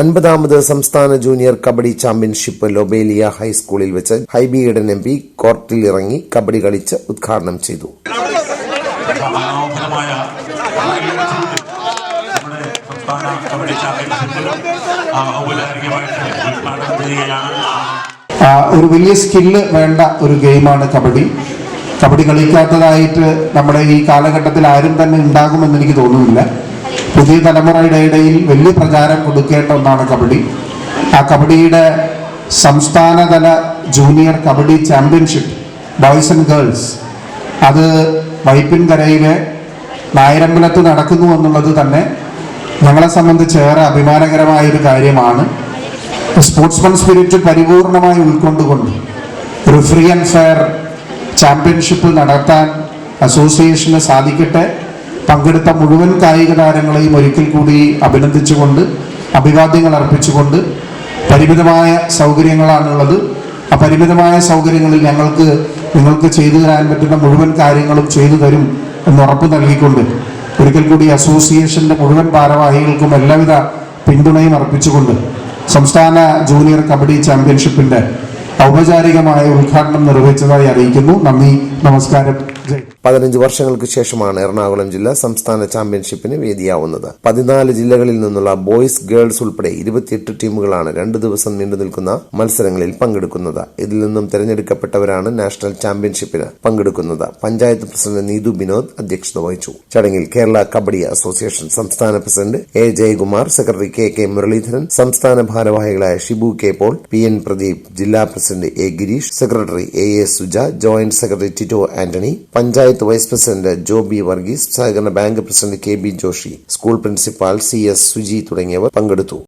അൻപതാമത് സംസ്ഥാന junior kabaddi championship Lobelia ഹൈസ്കൂളിൽ വെച്ച് ഹൈബി ഈഡൻ എം പി കോർട്ടിലിറങ്ങി കബഡി കളിച്ച് ഉദ്ഘാടനം ചെയ്തു. ഒരു വലിയ സ്കില്ല് വേണ്ട ഒരു ഗെയിമാണ് കബഡി. കബഡി കളിക്കാത്തതായിട്ട് നമ്മുടെ ഈ കാലഘട്ടത്തിൽ ആരും തന്നെ ഉണ്ടാകുമെന്ന് എനിക്ക് തോന്നുന്നില്ല. പുതിയ തലമുറയുടെ ഇടയിൽ വലിയ പ്രചാരം കൊടുക്കേണ്ട ഒന്നാണ് കബഡി. ആ കബഡിയുടെ സംസ്ഥാനതല junior kabaddi championship boys and girls. അത് വൈപ്പിൻകരയിലെ നായരമ്പലത്ത് നടക്കുന്നു എന്നുള്ളത് തന്നെ ഞങ്ങളെ സംബന്ധിച്ച് ഏറെ അഭിമാനകരമായ ഒരു കാര്യമാണ്. സ്പോർട്സ്മാൻ സ്പിരിറ്റ് പരിപൂർണമായി ഉൾക്കൊണ്ടുകൊണ്ട് ഒരു ഫ്രീ ആൻഡ് ഫെയർ ചാമ്പ്യൻഷിപ്പ് നടത്താൻ അസോസിയേഷന് സാധിക്കട്ടെ. പങ്കെടുത്ത മുഴുവൻ കായിക താരങ്ങളെയും ഒരിക്കൽ കൂടി അഭിനന്ദിച്ചുകൊണ്ട് അഭിവാദ്യങ്ങൾ അർപ്പിച്ചുകൊണ്ട് പരിമിതമായ സൗകര്യങ്ങളാണുള്ളത്. ആ പരിമിതമായ സൗകര്യങ്ങളിൽ ഞങ്ങൾക്ക് നിങ്ങൾക്ക് ചെയ്തു തരാൻ പറ്റുന്ന മുഴുവൻ കാര്യങ്ങളും ചെയ്തു തരും എന്ന് ഉറപ്പ് നൽകിക്കൊണ്ട് ഒരിക്കൽ കൂടി അസോസിയേഷന്റെ മുഴുവൻ ഭാരവാഹികൾക്കും എല്ലാവിധ പിന്തുണയും അർപ്പിച്ചുകൊണ്ട് സംസ്ഥാന ജൂനിയർ കബഡി ചാമ്പ്യൻഷിപ്പിന്റെ ഔപചാരികമായ ഉദ്ഘാടനം നിർവഹിച്ചതായി അറിയിക്കുന്നു. നന്ദി നമസ്കാരം. പതിനഞ്ച് വർഷങ്ങൾക്ക് ശേഷമാണ് എറണാകുളം ജില്ല സംസ്ഥാന ചാമ്പ്യൻഷിപ്പിന് വേദിയാവുന്നത്. പതിനാല് ജില്ലകളിൽ നിന്നുള്ള ബോയ്സ് ഗേൾസ് ഉൾപ്പെടെ ഇരുപത്തിയെട്ട് ടീമുകളാണ് രണ്ടു ദിവസം നീണ്ടു നിൽക്കുന്ന മത്സരങ്ങളിൽ പങ്കെടുക്കുന്നത്. ഇതിൽ നിന്നും തെരഞ്ഞെടുക്കപ്പെട്ടവരാണ് നാഷണൽ ചാമ്പ്യൻഷിപ്പിന് പങ്കെടുക്കുന്നത്. പഞ്ചായത്ത് പ്രസിഡന്റ് നീതു ബിനോദ് അധ്യക്ഷത വഹിച്ചു. ചടങ്ങിൽ കേരള കബഡി അസോസിയേഷൻ സംസ്ഥാന president A Jayakumar secretary K K Muraleedharan സംസ്ഥാന ഭാരവാഹികളായ Shibu K Paul P N Pradeep ജില്ലാ president A Girish secretary A A Suja joint secretary Tito Antony panchayat vice president Jo B Varghese സഹകരണ bank president K B Joshi school principal C S Suji തുടങ്ങിയവർ പങ്കെടുത്തു.